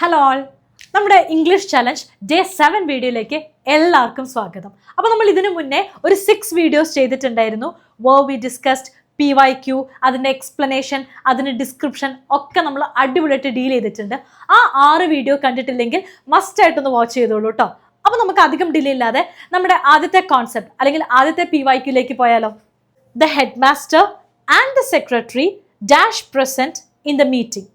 Hello ആൾ നമ്മുടെ English challenge day seven വീഡിയോയിലേക്ക് എല്ലാവർക്കും സ്വാഗതം. അപ്പോൾ നമ്മൾ ഇതിനു മുന്നേ ഒരു സിക്സ് വീഡിയോസ് ചെയ്തിട്ടുണ്ടായിരുന്നു. വോ we discussed P Y Q അതിന്റെ എക്സ്പ്ലനേഷൻ അതിന്റെ ഡിസ്ക്രിപ്ഷൻ ഒക്കെ നമ്മൾ അടിപൊളിയായിട്ട് ഡീൽ ചെയ്തിട്ടുണ്ട്. ആ ആറ് വീഡിയോ കണ്ടിട്ടില്ലെങ്കിൽ മസ്റ്റ് ആയിട്ടൊന്ന് വാച്ച് ചെയ്തോളൂ കേട്ടോ അപ്പോൾ നമുക്ക് അധികം ഡിലേ ഇല്ലാതെ നമ്മുടെ ആദ്യത്തെ കോൺസെപ്റ്റ് അല്ലെങ്കിൽ ആദ്യത്തെ പി വൈ ക്യൂലേക്ക് പോയാലോ? The headmaster and the secretary dash present in the meeting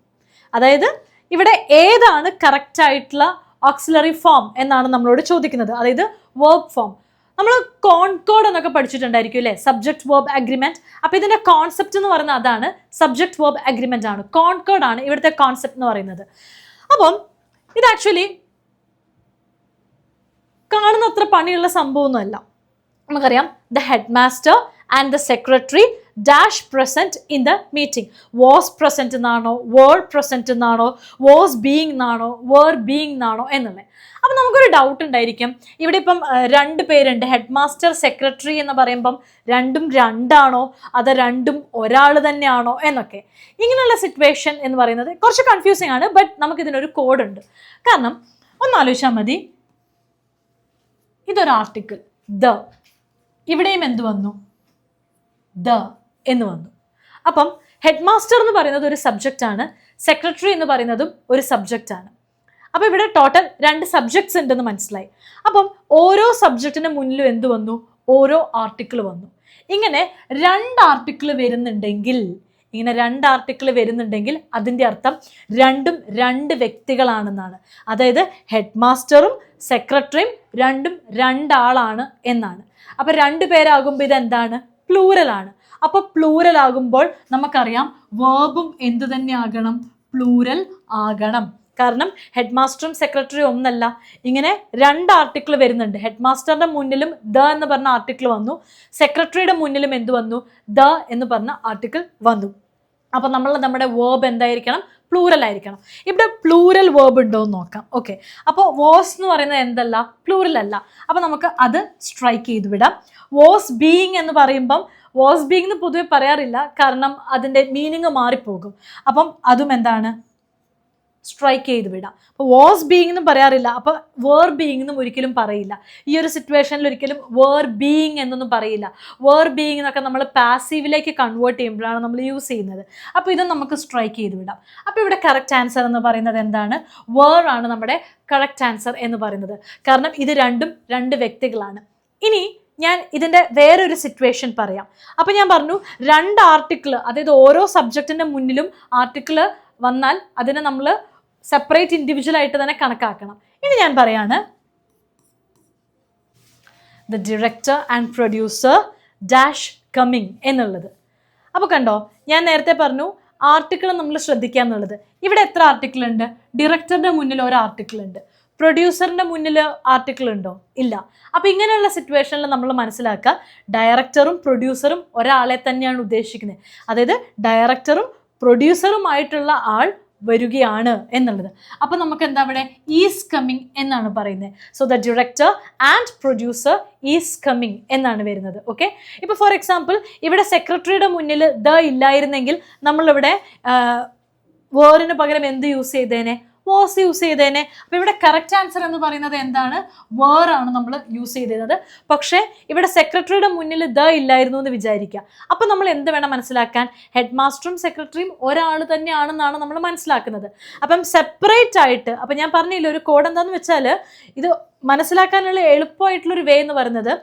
അതായത് ഇവിടെ ഏതാണ് കറക്റ്റ് ആയിട്ടുള്ള ഓക്സിലറി ഫോം എന്നാണ് നമ്മളോട് ചോദിക്കുന്നത്. അതായത് വേർബ് ഫോം നമ്മൾ കോൺകോഡ് എന്നൊക്കെ പഠിച്ചിട്ടുണ്ടായിരിക്കും അല്ലേ? സബ്ജക്ട് വേർബ് അഗ്രിമെന്റ് അപ്പൊ ഇതിന്റെ കോൺസെപ്റ്റ് എന്ന് പറയുന്നത് അതാണ്. സബ്ജക്ട് വേർബ് അഗ്രിമെന്റ് ആണ്. കോൺകോഡ് ആണ് ഇവിടുത്തെ കോൺസെപ്റ്റ് എന്ന് പറയുന്നത്. അപ്പം ഇത് ആക്ച്വലി കാണുന്ന അത്ര പണിയുള്ള സംഭവമൊന്നുമല്ല. നമുക്കറിയാം the headmaster and the secretary dash present in the meeting was present എന്നാണോ വേർ പ്രസന്റ് എന്നാണോ വാസ് ബീങ് എന്നാണോ വേർ ബീങ് എന്നാണോ എന്നുള്ളത് അപ്പം നമുക്കൊരു ഡൗട്ട് ഉണ്ടായിരിക്കും. ഇവിടെ ഇപ്പം രണ്ട് പേരുണ്ട്. ഹെഡ് മാസ്റ്റർ സെക്രട്ടറി എന്ന് പറയുമ്പം രണ്ടും രണ്ടാണോ അത് രണ്ടും ഒരാൾ തന്നെയാണോ എന്നൊക്കെ. ഇങ്ങനെയുള്ള സിറ്റുവേഷൻ എന്ന് പറയുന്നത് കുറച്ച് കൺഫ്യൂസിങ് ആണ് ബട്ട് നമുക്കിതിനൊരു കോഡുണ്ട് കാരണം ഒന്ന് ആലോചിച്ചാൽ മതി. ഇതൊരു ആർട്ടിക്കിൾ ദ ഇവിടെയും എന്ത് വന്നു? ദ എന്ന് വന്നു. അപ്പം ഹെഡ് മാസ്റ്റർ എന്ന് പറയുന്നത് ഒരു സബ്ജക്റ്റ് ആണ്. സെക്രട്ടറി എന്ന് പറയുന്നതും ഒരു സബ്ജക്റ്റ് ആണ്. അപ്പോൾ ഇവിടെ ടോട്ടൽ രണ്ട് സബ്ജക്ട്സ് ഉണ്ടെന്ന് മനസ്സിലായി. അപ്പം ഓരോ സബ്ജക്റ്റിന് മുന്നിലും എന്ത് വന്നു? ഓരോ ആർട്ടിക്കിൾ വന്നു. ഇങ്ങനെ രണ്ട് ആർട്ടിക്കിൾ വരുന്നുണ്ടെങ്കിൽ ഇങ്ങനെ രണ്ട് ആർട്ടിക്കിൾ വരുന്നുണ്ടെങ്കിൽ അതിന്റെ അർത്ഥം രണ്ടും രണ്ട് വ്യക്തികളാണെന്നാണ്. അതായത് ഹെഡ് മാസ്റ്ററും സെക്രട്ടറിയും രണ്ടും രണ്ടാളാണ് എന്നാണ്. അപ്പോൾ രണ്ട് പേരാകുമ്പോൾ ഇതെന്താണ്? പ്ലൂറലാണ് അപ്പോൾ പ്ലൂരൽ ആകുമ്പോൾ നമുക്കറിയാം വേർബും എന്തു തന്നെ ആകണം? പ്ലൂരൽ ആകണം. കാരണം ഹെഡ് മാസ്റ്ററും സെക്രട്ടറിയും ഒന്നല്ല. ഇങ്ങനെ രണ്ട് ആർട്ടിക്കിൾ വരുന്നുണ്ട്. ഹെഡ് മാസ്റ്ററിന്റെ മുന്നിലും ദ എന്ന് പറഞ്ഞ ആർട്ടിക്കിൾ വന്നു. സെക്രട്ടറിയുടെ മുന്നിലും എന്ത് വന്നു? ദ എന്ന് പറഞ്ഞ ആർട്ടിക്കിൾ വന്നു. അപ്പോൾ നമ്മൾ നമ്മുടെ വേർബ് എന്തായിരിക്കണം? പ്ലൂറൽ ആയിരിക്കണം. ഇവിടെ പ്ലൂറൽ വേർബ് ഉണ്ടോ എന്ന് നോക്കാം. ഓക്കെ അപ്പോൾ വാസ് എന്ന് പറയുന്നത് എന്തല്ല? പ്ലൂറൽ അല്ല. അപ്പോൾ നമുക്ക് അത് സ്ട്രൈക്ക് ചെയ്ത് വിടാം. വാസ് ബീയിങ് എന്ന് പറയുമ്പം വാസ് ബീങ് എന്ന് പൊതുവെ പറയാറില്ല. കാരണം അതിന്റെ മീനിങ് മാറിപ്പോകും. അപ്പം അതും എന്താണ്? സ്ട്രൈക്ക് ചെയ്ത് വിടാം. അപ്പോൾ വാസ് ബീയിങ് എന്നും പറയാറില്ല. അപ്പോൾ വേർ ബീയിങ് എന്നും ഒരിക്കലും പറയില്ല. ഈ ഒരു സിറ്റുവേഷനിൽ ഒരിക്കലും വേർ ബീയിങ് എന്നൊന്നും പറയില്ല. വേർ ബീയിങ് എന്നൊക്കെ നമ്മൾ പാസീവിലേക്ക് കൺവേർട്ട് ചെയ്യുമ്പോഴാണ് നമ്മൾ യൂസ് ചെയ്യുന്നത്. അപ്പോൾ ഇതും നമുക്ക് സ്ട്രൈക്ക് ചെയ്ത് വിടാം. അപ്പോൾ ഇവിടെ കറക്റ്റ് ആൻസർ എന്ന് പറയുന്നത് എന്താണ്? വേർ ആണ് നമ്മുടെ കറക്റ്റ് ആൻസർ എന്ന് പറയുന്നത്. കാരണം ഇത് രണ്ടും രണ്ട് വ്യക്തികളാണ്. ഇനി ഞാൻ ഇതിന്റെ വേറൊരു സിറ്റുവേഷൻ പറയാം. അപ്പോൾ ഞാൻ പറഞ്ഞു രണ്ട് ആർട്ടിക്കിൾ അതായത് ഓരോ സബ്ജക്റ്റിന്റെ മുന്നിലും ആർട്ടിക്കിൾ വന്നാൽ അതിനെ നമ്മൾ സെപ്പറേറ്റ് ഇൻഡിവിജ്വൽ ആയിട്ട് തന്നെ കണക്കാക്കണം. ഇനി ഞാൻ പറയാണ് the director and producer dash coming എന്നുള്ളത്. അപ്പോൾ കണ്ടോ ഞാൻ നേരത്തെ പറഞ്ഞു ആർട്ടിക്കിൾ നമ്മൾ ശ്രദ്ധിക്കുക എന്നുള്ളത്. ഇവിടെ എത്ര ആർട്ടിക്കിൾ ഉണ്ട്? ഡിറക്ടറിന്റെ മുന്നിൽ ഒരു ആർട്ടിക്കിൾ ഉണ്ട്. പ്രൊഡ്യൂസറിന്റെ മുന്നിൽ ആർട്ടിക്കിൾ ഉണ്ടോ? ഇല്ല. അപ്പോൾ ഇങ്ങനെയുള്ള സിറ്റുവേഷനിൽ നമ്മൾ മനസ്സിലാക്കുക ഡയറക്ടറും പ്രൊഡ്യൂസറും ഒരാളെ തന്നെയാണ് ഉദ്ദേശിക്കുന്നത്. അതായത് ഡയറക്ടറും പ്രൊഡ്യൂസറുമായിട്ടുള്ള ആൾ വരികയാണ് എന്നുള്ളത്. അപ്പോൾ നമുക്ക് എന്താ ഇവിടെ ഈസ് കമ്മിങ് എന്നാണ് പറയുന്നത്. So the director and producer is coming എന്നാണ് വരുന്നത്. ഓക്കെ ഇപ്പോൾ ഫോർ എക്സാമ്പിൾ ഇവിടെ സെക്രട്ടറിയുടെ മുന്നിൽ ദ ഇല്ലായിരുന്നെങ്കിൽ നമ്മളിവിടെ വേറിന് പകരം എന്ത് യൂസ് ചെയ്തേനെ? വാസ് യൂസ് ചെയ്തേനെ. അപ്പോൾ ഇവിടെ കറക്റ്റ് ആൻസർ എന്ന് പറയുന്നത് എന്താണ്? വേർ ആണ് നമ്മൾ യൂസ് ചെയ്തിരുന്നത് പക്ഷേ ഇവിടെ സെക്രട്ടറിയുടെ മുന്നിൽ ദ ഇല്ലായിരുന്നു എന്ന് വിചാരിക്കുക. അപ്പോൾ നമ്മൾ എന്ത് വേണം മനസ്സിലാക്കാൻ? ഹെഡ് മാസ്റ്ററും സെക്രട്ടറിയും ഒരാൾ തന്നെയാണെന്നാണ് നമ്മൾ മനസ്സിലാക്കുന്നത്. അപ്പം സെപ്പറേറ്റ് ആയിട്ട് അപ്പം ഞാൻ പറഞ്ഞില്ല ഒരു കോഡ് എന്താണെന്ന് വെച്ചാൽ ഇത് മനസ്സിലാക്കാനുള്ള എളുപ്പമായിട്ടുള്ളൊരു വേ എന്ന് പറയുന്നത്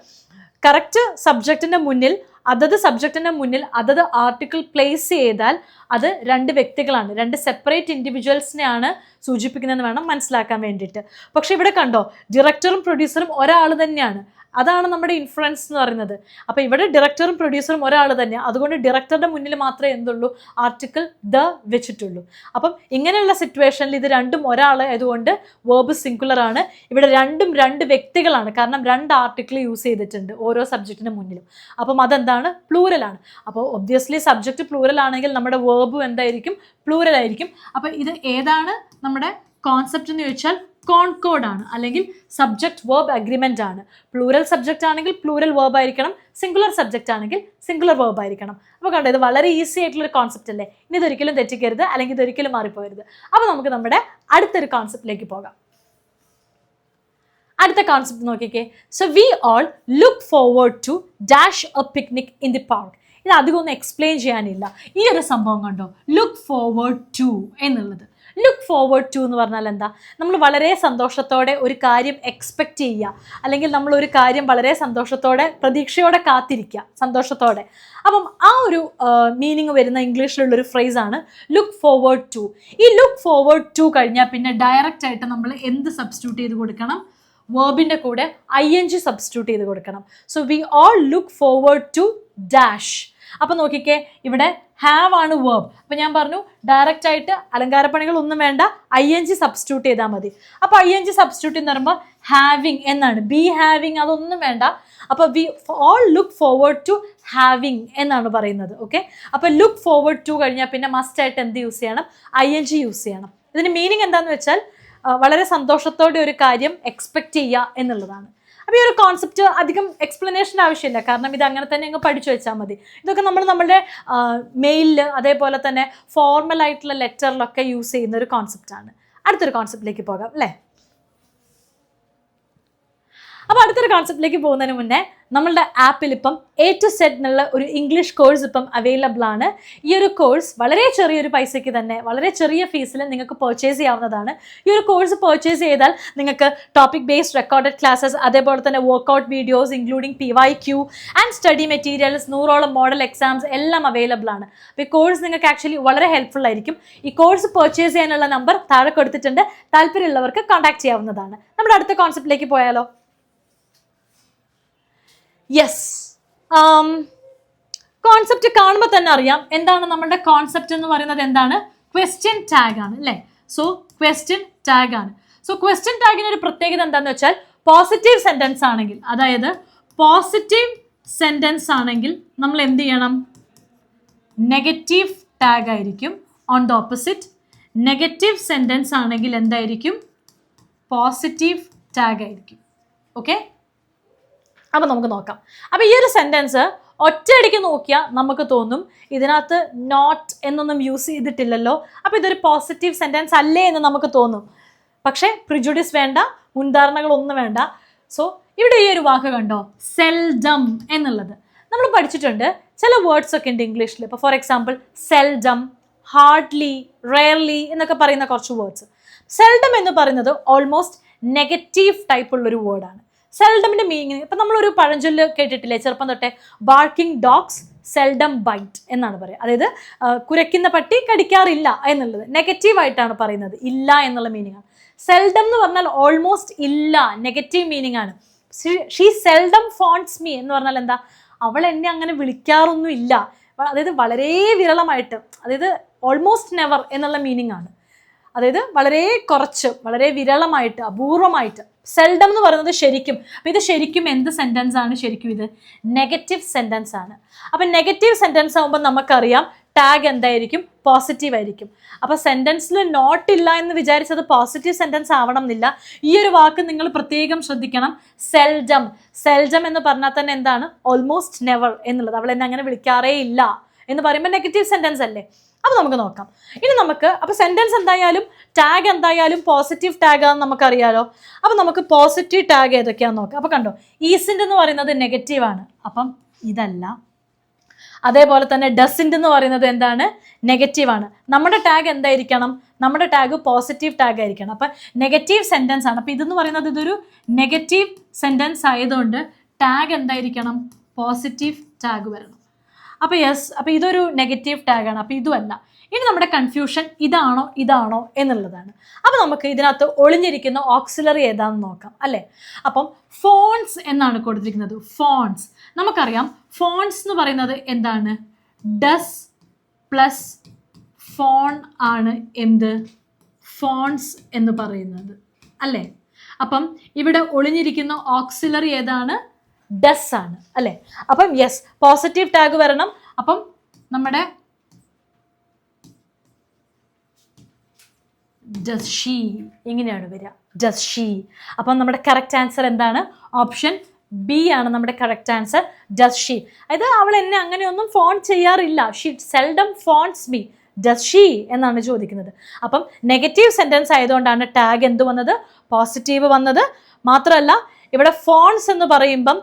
കറക്റ്റ് സബ്ജക്റ്റിന്റെ മുന്നിൽ അതത് സബ്ജക്റ്റിന്റെ മുന്നിൽ അതത് ആർട്ടിക്കിൾ പ്ലേസ് ചെയ്താൽ അത് രണ്ട് വ്യക്തികളാണ് രണ്ട് സെപ്പറേറ്റ് ഇൻഡിവിജ്വൽസിനെയാണ് സൂചിപ്പിക്കുന്നതെന്ന് വേണം മനസ്സിലാക്കാൻ വേണ്ടിയിട്ട്. പക്ഷേ ഇവിടെ കണ്ടോ ഡയറക്ടറും പ്രൊഡ്യൂസറും ഒരാൾ തന്നെയാണ്. അതാണ് നമ്മുടെ ഇൻഫ്ലുവൻസ് എന്ന് പറയുന്നത്. അപ്പോൾ ഇവിടെ ഡയറക്ടറും പ്രൊഡ്യൂസറും ഒരാൾ തന്നെ. അതുകൊണ്ട് ഡയറക്ടറുടെ മുന്നിൽ മാത്രമേ എന്തുള്ളൂ? ആർട്ടിക്കിൾ ദ വെച്ചിട്ടുള്ളൂ. അപ്പം ഇങ്ങനെയുള്ള സിറ്റുവേഷനിൽ ഇത് രണ്ടും ഒരാൾ ആയതുകൊണ്ട് വേർബ് സിംഗുലർ ആണ്. ഇവിടെ രണ്ടും രണ്ട് വ്യക്തികളാണ്. കാരണം രണ്ട് ആർട്ടിക്കിൾ യൂസ് ചെയ്തിട്ടുണ്ട് ഓരോ സബ്ജക്റ്റിന് മുന്നിലും. അപ്പം അതെന്താണ്? ആണ്. അപ്പോൾ ഒബ്വിയസ്ലി സബ്ജക്റ്റ് പ്ലൂരൽ ആണെങ്കിൽ നമ്മുടെ വേർബും എന്തായിരിക്കും? പ്ലൂരൽ ആയിരിക്കും. അപ്പോൾ ഇത് ഏതാണ്? നമ്മുടെ കോൺസെപ്റ്റ് എന്ന് ചോദിച്ചാൽ കോൺകോഡ് ആണ് അല്ലെങ്കിൽ സബ്ജക്ട് വേർബ് അഗ്രിമെന്റ് ആണ്. പ്ലൂറൽ സബ്ജക്റ്റ് ആണെങ്കിൽ പ്ലൂറൽ വേർബ് ആയിരിക്കണം സിംഗുലർ സബ്ജക്റ്റ് ആണെങ്കിൽ സിംഗുലർ വേർബ് ആയിരിക്കണം. അപ്പോൾ കണ്ടോ ഇത് വളരെ ഈസി ആയിട്ടുള്ള ഒരു കോൺസെപ്റ്റ് അല്ലേ? ഇനി ഇതൊരിക്കലും തെറ്റിക്കരുത് അല്ലെങ്കിൽ ഇതൊരിക്കലും മാറിപ്പോയരുത് അപ്പോൾ നമുക്ക് നമ്മുടെ അടുത്തൊരു കോൺസെപ്റ്റിലേക്ക് പോകാം. അടുത്ത കോൺസെപ്റ്റ് നോക്കിക്കേ. So we all look forward to dash a picnic in the park ഇത് അധികം ഒന്നും എക്സ്പ്ലെയിൻ ചെയ്യാനില്ല. ഈ ഒരു സംഭവം കണ്ടോ? ലുക്ക് ഫോർവേഡ് ടു എന്നുള്ളത്. ലുക്ക് ഫോർവേഡ് ടു എന്ന് പറഞ്ഞാൽ എന്താ? നമ്മൾ വളരെ സന്തോഷത്തോടെ ഒരു കാര്യം എക്സ്പെക്റ്റ് ചെയ്യുക. അല്ലെങ്കിൽ നമ്മൾ ഒരു കാര്യം വളരെ സന്തോഷത്തോടെ പ്രതീക്ഷയോടെ കാത്തിരിക്കുക. സന്തോഷത്തോടെ. അപ്പം ആ ഒരു മീനിങ് വരുന്ന ഇംഗ്ലീഷിലുള്ളൊരു ആണ് ലുക്ക് ഫോർവേഡ് ടു ഈ ലുക്ക് ഫോർവേഡ് ടു കഴിഞ്ഞാൽ പിന്നെ ഡയറക്റ്റ് ആയിട്ട് നമ്മൾ എന്ത് സബ്സ്റ്റിറ്റ്യൂട്ട് ചെയ്ത് കൊടുക്കണം? വേർബിന്റെ കൂടെ ഐ എൻ ജി സബ്സ്റ്റിറ്റ്യൂട്ട് ചെയ്ത് കൊടുക്കണം. So we all look forward to dash അപ്പോൾ നോക്കിക്കേ ഇവിടെ ഹാവ് ആണ് വേർബ് അപ്പോൾ ഞാൻ പറഞ്ഞു ഡയറക്റ്റ് ആയിട്ട് അലങ്കാരപ്പണികൾ ഒന്നും വേണ്ട ഐ എൻ ജി സബ്സ്റ്റിറ്റ്യൂട്ട് ചെയ്താൽ മതി. അപ്പോൾ ഐ എൻ ജി സബ്സ്റ്റിറ്റ്യൂട്ട് എന്ന് പറയുമ്പോൾ ഹാവിങ് എന്നാണ്. ബി ഹാവിങ് അതൊന്നും വേണ്ട. അപ്പോൾ we all look forward to having എന്നാണ് പറയുന്നത് ഓക്കെ അപ്പോൾ ലുക്ക് ഫോർവേഡ് ടു കഴിഞ്ഞാൽ പിന്നെ മസ്റ്റ് ആയിട്ട് എന്ത് യൂസ് ചെയ്യണം? ഐ എൻ ജി യൂസ് ചെയ്യണം. ഇതിന് മീനിങ് എന്താണെന്ന് വെച്ചാൽ വളരെ സന്തോഷത്തോടെ ഒരു കാര്യം എക്സ്പെക്റ്റ് ചെയ്യുക എന്നുള്ളതാണ്. അപ്പോൾ ഈ ഒരു കോൺസെപ്റ്റ് അധികം എക്സ്പ്ലനേഷൻ ആവശ്യമില്ല. കാരണം ഇത് അങ്ങനെ തന്നെ അങ്ങ് പഠിച്ചു വെച്ചാൽ മതി. ഇതൊക്കെ നമ്മൾ നമ്മുടെ മെയിലിൽ അതേപോലെ തന്നെ ഫോർമൽ ആയിട്ടുള്ള ലെറ്ററിലൊക്കെ യൂസ് ചെയ്യുന്ന ഒരു കോൺസെപ്റ്റാണ് അടുത്തൊരു കോൺസെപ്റ്റിലേക്ക് പോകാം അല്ലേ? അപ്പോൾ അടുത്തൊരു കോൺസെപ്റ്റിലേക്ക് പോകുന്നതിന് മുന്നേ നമ്മളുടെ ആപ്പിൽ ഇപ്പം എ ടു സെറ്റ് എന്നുള്ള ഒരു ഇംഗ്ലീഷ് കോഴ്സ് ഇപ്പം അവൈലബിൾ ആണ്. ഈ ഒരു കോഴ്സ് വളരെ ചെറിയൊരു പൈസയ്ക്ക് തന്നെ വളരെ ചെറിയ ഫീസിൽ നിങ്ങൾക്ക് പർച്ചേസ് ചെയ്യാവുന്നതാണ്. ഈ ഒരു കോഴ്സ് പർച്ചേസ് ചെയ്താൽ നിങ്ങൾക്ക് ടോപ്പിക് ബേസ്ഡ് റെക്കോർഡഡ് ക്ലാസ്സസ് അതേപോലെ തന്നെ workout videos including P Y Q and study materials നൂറോളം മോഡൽ എക്സാംസ് എല്ലാം അവൈലബിൾ ആണ്. അപ്പോൾ ഈ കോഴ്സ് നിങ്ങൾക്ക് ആക്ച്വലി വളരെ ഹെൽപ്ഫുൾ ആയിരിക്കും. ഈ കോഴ്സ് പർച്ചേസ് ചെയ്യാനുള്ള നമ്പർ താഴെ കൊടുത്തിട്ടുണ്ട്. താല്പര്യമുള്ളവർക്ക് കോൺടാക്ട് ചെയ്യാവുന്നതാണ്. നമ്മുടെ അടുത്ത കോൺസെപ്റ്റിലേക്ക് പോയാലോ? യെസ് കോൺസെപ്റ്റ് കാണുമ്പോൾ തന്നെ അറിയാം എന്താണ് നമ്മുടെ കോൺസെപ്റ്റ് എന്ന് പറയുന്നത് എന്താണ്? ക്വസ്റ്റ്യൻ ടാഗ് ആണ് അല്ലേ? സോ ക്വസ്റ്റ്യൻ ടാഗ് ആണ്. സോ ക്വസ്റ്റ്യൻ ടാഗിന് ഒരു പ്രത്യേകത എന്താണെന്ന് വെച്ചാൽ പോസിറ്റീവ് സെന്റൻസ് ആണെങ്കിൽ അതായത് പോസിറ്റീവ് സെന്റൻസ് ആണെങ്കിൽ നമ്മൾ എന്ത് ചെയ്യണം? നെഗറ്റീവ് ടാഗ് ആയിരിക്കും. On the opposite negative sentence ആണെങ്കിൽ എന്തായിരിക്കും? പോസിറ്റീവ് ടാഗ് ആയിരിക്കും. ഓക്കെ അപ്പം നമുക്ക് നോക്കാം. അപ്പം ഈ ഒരു സെന്റൻസ് ഒറ്റയടിക്ക് നോക്കിയാൽ നമുക്ക് തോന്നും ഇതിനകത്ത് നോട്ട് എന്നൊന്നും യൂസ് ചെയ്തിട്ടില്ലല്ലോ. അപ്പോൾ ഇതൊരു പോസിറ്റീവ് സെന്റൻസ് അല്ലേ എന്ന് നമുക്ക് തോന്നും. പക്ഷേ പ്രിജുഡിസ് വേണ്ട മുൻധാരണകളൊന്നും വേണ്ട. സോ ഇവിടെ ഈ ഒരു വാക്ക് കണ്ടോ? സെൽഡം എന്നുള്ളത്. നമ്മൾ പഠിച്ചിട്ടുണ്ട് ചില വേർഡ്സ് ഒക്കെ ഉണ്ട് ഇംഗ്ലീഷിൽ ഇപ്പോൾ for example seldom hardly rarely എന്നൊക്കെ പറയുന്ന കുറച്ച് വേർഡ്സ് സെൽഡം എന്ന് പറയുന്നത് ഓൾമോസ്റ്റ് നെഗറ്റീവ് ടൈപ്പ് ഉള്ളൊരു വേർഡാണ് സെൽഡമിന്റെ മീനിങ് ഇപ്പം നമ്മളൊരു പഴഞ്ചൊല്ല് കേട്ടിട്ടില്ലേ? ചെറുപ്പം തൊട്ടേ ബാർക്കിംഗ് ഡോഗ്സ് സെൽഡം ബൈറ്റ് എന്നാണ് പറയുക. അതായത് കുരയ്ക്കുന്ന പട്ടി കടിക്കാറില്ല എന്നുള്ളത്. നെഗറ്റീവായിട്ടാണ് പറയുന്നത്. ഇല്ല എന്നുള്ള മീനിങ് ആണ്. സെൽഡം എന്ന് പറഞ്ഞാൽ ഓൾമോസ്റ്റ് ഇല്ല. നെഗറ്റീവ് മീനിങ് ആണ്. ഷീ സെൽഡം ഫോൺസ് മീ എന്ന് പറഞ്ഞാൽ എന്താ? അവൾ എന്നെ അങ്ങനെ വിളിക്കാറൊന്നും ഇല്ല അതായത് വളരെ വിരളമായിട്ട്. അതായത് ഓൾമോസ്റ്റ് നെവർ എന്നുള്ള മീനിങ് ആണ്. അതായത് വളരെ കുറച്ച് വളരെ വിരളമായിട്ട് അപൂർവമായിട്ട്. സെൽഡം എന്ന് പറയുന്നത് ശരിക്കും. അപ്പം ഇത് ശരിക്കും എന്ത് സെന്റൻസ് ആണ് ശരിക്കും ഇത്? നെഗറ്റീവ് സെന്റൻസ് ആണ്. അപ്പം നെഗറ്റീവ് സെന്റൻസ് ആകുമ്പോൾ നമുക്കറിയാം ടാഗ് എന്തായിരിക്കും? പോസിറ്റീവ് ആയിരിക്കും. അപ്പോൾ സെന്റൻസിൽ നോട്ട് ഇല്ല എന്ന് വിചാരിച്ചത് പോസിറ്റീവ് സെന്റൻസ് ആവണം എന്നില്ല. ഈ ഒരു വാക്ക് നിങ്ങൾ പ്രത്യേകം ശ്രദ്ധിക്കണം. സെൽഡം സെൽഡം എന്ന് പറഞ്ഞാൽ തന്നെ എന്താണ്? ഓൾമോസ്റ്റ് നെവർ എന്നുള്ളത്. അവൾ എന്നെ അങ്ങനെ വിളിക്കാറേ ഇല്ല എന്ന് പറയുമ്പോൾ നെഗറ്റീവ് സെന്റൻസ് അല്ലേ? അപ്പോൾ നമുക്ക് നോക്കാം. ഇനി നമുക്ക് അപ്പോൾ സെന്റൻസ് എന്തായാലും ടാഗ് എന്തായാലും പോസിറ്റീവ് ടാഗ് ആണെന്ന് നമുക്കറിയാലോ. അപ്പോൾ നമുക്ക് പോസിറ്റീവ് ടാഗ് ഏതൊക്കെയാണെന്ന് നോക്കാം. അപ്പോൾ കണ്ടോ ഈസിന്റ് എന്ന് പറയുന്നത് നെഗറ്റീവാണ് അപ്പം ഇതല്ല. അതേപോലെ തന്നെ ഡസിന്റ് എന്ന് പറയുന്നത് എന്താണ്? നെഗറ്റീവാണ് നമ്മുടെ ടാഗ് എന്തായിരിക്കണം? നമ്മുടെ ടാഗ് പോസിറ്റീവ് ടാഗ് ആയിരിക്കണം. അപ്പം നെഗറ്റീവ് സെന്റൻസ് ആണ്. അപ്പം ഇതെന്ന് പറയുന്നത് ഇതൊരു നെഗറ്റീവ് സെന്റൻസ് ആയതുകൊണ്ട് ടാഗ് എന്തായിരിക്കണം? പോസിറ്റീവ് ടാഗ് വരണം. അപ്പോൾ യെസ് അപ്പോൾ ഇതൊരു നെഗറ്റീവ് ടാഗാണ് അപ്പോൾ ഇതുമല്ല. ഇനി നമ്മുടെ കൺഫ്യൂഷൻ ഇതാണോ ഇതാണോ എന്നുള്ളതാണ്. അപ്പോൾ നമുക്ക് ഇതിനകത്ത് ഒളിഞ്ഞിരിക്കുന്ന ഓക്സിലറി ഏതാണെന്ന് നോക്കാം അല്ലേ? അപ്പം ഫോൺസ് എന്നാണ് കൊടുത്തിരിക്കുന്നത്. ഫോൺസ് നമുക്കറിയാം ഫോൺസ് എന്ന് പറയുന്നത് എന്താണ്? ഡസ് പ്ലസ് ഫോൺ ആണ് എന്ത്? ഫോൺസ് എന്ന് പറയുന്നത്. അല്ലേ? അപ്പം ഇവിടെ ഒളിഞ്ഞിരിക്കുന്ന ഓക്സിലറി ഏതാണ്? ഡസ് ആണ് അല്ലേ? അപ്പം യെസ് പോസിറ്റീവ് ടാഗ് വരണം. അപ്പം നമ്മുടെ ഡസ് ഷീ ഇങ്ങനെയാണ് വരിക. ഡസ് ഷീ അപ്പം നമ്മുടെ കറക്റ്റ് ആൻസർ എന്താണ്? ഓപ്ഷൻ ബി ആണ് നമ്മുടെ കറക്റ്റ് ആൻസർ ഡസ് ഷീ അതായത് അവൾ എന്നെ അങ്ങനെയൊന്നും ഫോൺ ചെയ്യാറില്ല. She seldom phones me does she എന്നാണ് ചോദിക്കുന്നത്. അപ്പം നെഗറ്റീവ് സെന്റൻസ് ആയതുകൊണ്ടാണ് ടാഗ് എന്ത് വന്നത്? പോസിറ്റീവ് വന്നത്. മാത്രമല്ല ഇവിടെ ഫോൺസ് എന്ന് പറയുമ്പം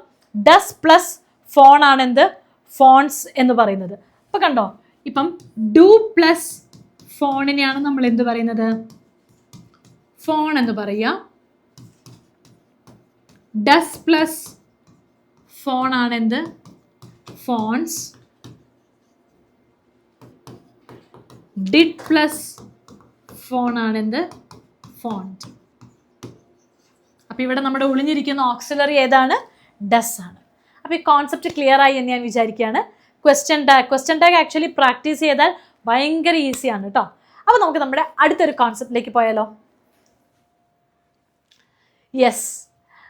ഡസ് പ്ലസ് ഫോൺ ആണ് എന്ത്? ഫോൺസ് എന്ന് പറയുന്നത്. അപ്പം കണ്ടോ? ഇപ്പം ഡു പ്ലസ് ഫോണിനെയാണ് നമ്മൾ എന്ത് പറയുന്നത്? ഫോൺ എന്ന് പറയുക. ഡസ് പ്ലസ് ഫോൺ ആണ് എന്ത്? ഫോൺസ് ഡിഡ് പ്ലസ് ഫോൺ ആണ് എന്ത്? അപ്പം അപ്പോൾ ഇവിടെ നമ്മുടെ ഒളിഞ്ഞിരിക്കുന്ന ഓക്സിലറി ഏതാണ്? ഡസ് ആണ്. അപ്പോൾ ഈ കോൺസെപ്റ്റ് ക്ലിയർ ആയി എന്ന് ഞാൻ വിചാരിക്കുകയാണ്. Question tag question tag actually practice ചെയ്താൽ ഭയങ്കര ഈസിയാണ് കേട്ടോ അപ്പോൾ നമുക്ക് നമ്മുടെ അടുത്തൊരു കോൺസെപ്റ്റിലേക്ക് പോയാലോ. Yes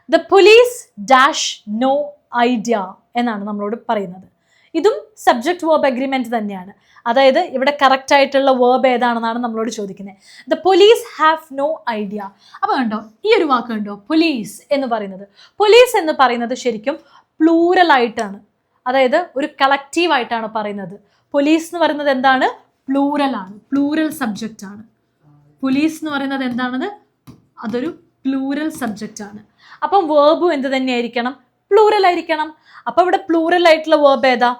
the police dash no idea എന്നാണ് നമ്മളോട് പറയുന്നത്. ഇതും സബ്ജക്ട് വേർബ് അഗ്രിമെന്റ് തന്നെയാണ്. അതായത് ഇവിടെ കറക്റ്റ് ആയിട്ടുള്ള വേർബ് ഏതാണെന്നാണ് നമ്മളോട് ചോദിക്കുന്നത് the police have no idea അപ്പോൾ കണ്ടോ ഈ ഒരു വാക്ക് കണ്ടോ? പോലീസ് എന്ന് പറയുന്നത്. പോലീസ് എന്ന് പറയുന്നത് ശരിക്കും പ്ലൂറൽ ആയിട്ടാണ്. അതായത് ഒരു കളക്റ്റീവ് ആയിട്ടാണ് പറയുന്നത്. പോലീസ് എന്ന് പറയുന്നത് എന്താണ്? പ്ലൂറൽ ആണ്. പ്ലൂറൽ സബ്ജക്റ്റ് ആണ്. പോലീസ് എന്ന് പറയുന്നത് എന്താണത്? അതൊരു പ്ലൂറൽ സബ്ജക്റ്റ് ആണ്. അപ്പം വേർബും എന്ത് തന്നെയായിരിക്കണം? പ്ലൂറൽ ആയിരിക്കണം. അപ്പോൾ ഇവിടെ പ്ലൂറൽ ആയിട്ടുള്ള വേർബ് ഏതാ?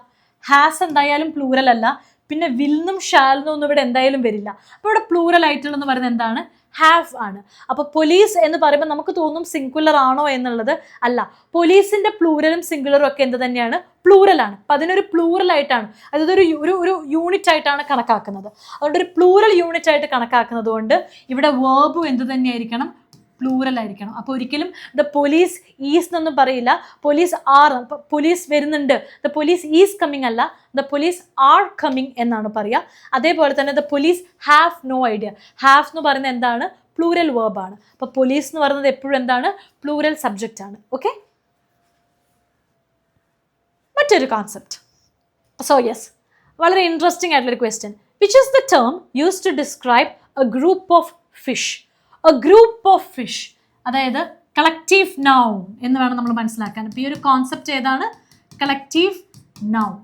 ഹാസ് എന്തായാലും പ്ലൂറൽ അല്ല. പിന്നെ വിൽന്നും ഷാൽന്നും ഒന്നും ഇവിടെ എന്തായാലും വരില്ല. അപ്പോൾ ഇവിടെ പ്ലൂറൽ ആയിട്ടുള്ളതെന്ന് പറയുന്നത് എന്താണ്? ഹാവ് ആണ്. അപ്പോൾ പോലീസ് എന്ന് പറയുമ്പോൾ നമുക്ക് തോന്നും സിംഗുലർ ആണോ എന്നുള്ളത് അല്ല. പോലീസിന്റെ പ്ലൂറലും സിംഗുലറും ഒക്കെ എന്ത് തന്നെയാണ്? പ്ലൂറൽ ആണ്. അപ്പം അതിനൊരു പ്ലൂറൽ ആയിട്ടാണ്. അതായത് ഒരു ഒരു ഒരു യൂണിറ്റ് ആയിട്ടാണ് കണക്കാക്കുന്നത്. അതുകൊണ്ട് ഒരു പ്ലൂറൽ യൂണിറ്റ് ആയിട്ട് കണക്കാക്കുന്നത് കൊണ്ട് ഇവിടെ വേർബും എന്ത് തന്നെയായിരിക്കണം? പ്ലൂറൽ ആയിരിക്കണം. അപ്പോൾ ഒരിക്കലും ദ പോലീസ് ഈസ് എന്നൊന്നും പറയില്ല. പോലീസ് ആർ പോലീസ് വരുന്നുണ്ട്. ദ പോലീസ് ഈസ് കമ്മിങ് അല്ല ദ പോലീസ് ആർ കമ്മിങ് എന്നാണ് പറയുക അതേപോലെ തന്നെ the police have no idea have എന്ന് പറയുന്നത് എന്താണ്? പ്ലൂരൽ വേർബാണ് അപ്പോൾ പോലീസ് എന്ന് പറയുന്നത് എപ്പോഴും എന്താണ്? പ്ലൂരൽ സബ്ജക്റ്റ് ആണ്. ഓക്കെ മറ്റൊരു കോൺസെപ്റ്റ് സോ യെസ് വളരെ ഇൻട്രസ്റ്റിംഗ് ആയിട്ടുള്ളൊരു question which is the term use to describe a group of fish a group of fish അതായത് കളക്റ്റീവ് നൗൺ എന്ന് വേണം നമ്മൾ മനസ്സിലാക്കാൻ. അപ്പോൾ ഈ ഒരു കോൺസെപ്റ്റ് ഏതാണ്? Collective noun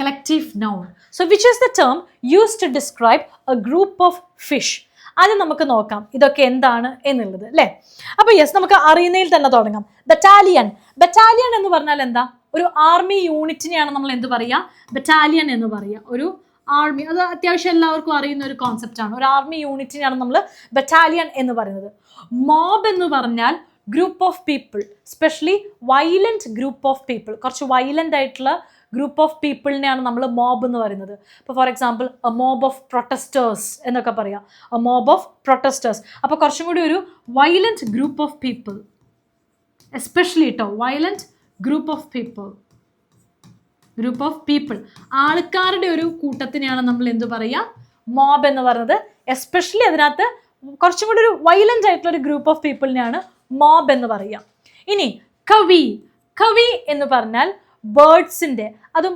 collective noun so which is the term use to describe a group of fish അത് നമുക്ക് നോക്കാം. ഇതൊക്കെ എന്താണ് എന്നുള്ളത് അല്ലേ? അപ്പോൾ യെസ് നമുക്ക് അറിയുന്നതിൽ തന്നെ തുടങ്ങാം. ബറ്റാലിയൻ ബറ്റാലിയൻ എന്ന് പറഞ്ഞാൽ എന്താ? ഒരു ആർമി യൂണിറ്റിനെയാണ് നമ്മൾ എന്ത് പറയുക? ബറ്റാലിയൻ എന്ന് പറയുക. ഒരു ആർമി. അത് അത്യാവശ്യം എല്ലാവർക്കും അറിയുന്ന ഒരു കോൺസെപ്റ്റ് ആണ്. ഒരു ആർമി യൂണിറ്റിനെയാണ് നമ്മൾ ബറ്റാലിയൻ എന്ന് പറയുന്നത്. മോബ് എന്ന് പറഞ്ഞാൽ group of people specially violent group of people കുറച്ച് വയലന്റ് ആയിട്ടുള്ള ഗ്രൂപ്പ് ഓഫ് പീപ്പിളിനെയാണ് നമ്മൾ മോബ് എന്ന് പറയുന്നത്. ഇപ്പോൾ for example a mob of protesters എന്നൊക്കെ പറയാം. എ മോബ് ഓഫ് പ്രൊട്ടസ്റ്റേഴ്സ് അപ്പോൾ കുറച്ചും കൂടി ഒരു violent group of people especially കേട്ടോ violent group of people group of people ആൾക്കാരുടെ ഒരു കൂട്ടത്തിനെയാണ് നമ്മൾ എന്ത് പറയുക മോബ് എന്ന് പറയുന്നത്. എസ്പെഷ്യലി അതിനകത്ത് കുറച്ചും കൂടി ഒരു വയലന്റ് ആയിട്ടുള്ള ഒരു ഗ്രൂപ്പ് ഓഫ് പീപ്പിളിനെയാണ് മോബ് എന്ന് പറയുക ഇനി കവി. കവി എന്ന് പറഞ്ഞാൽ ബേർഡ്സിന്റെ അതും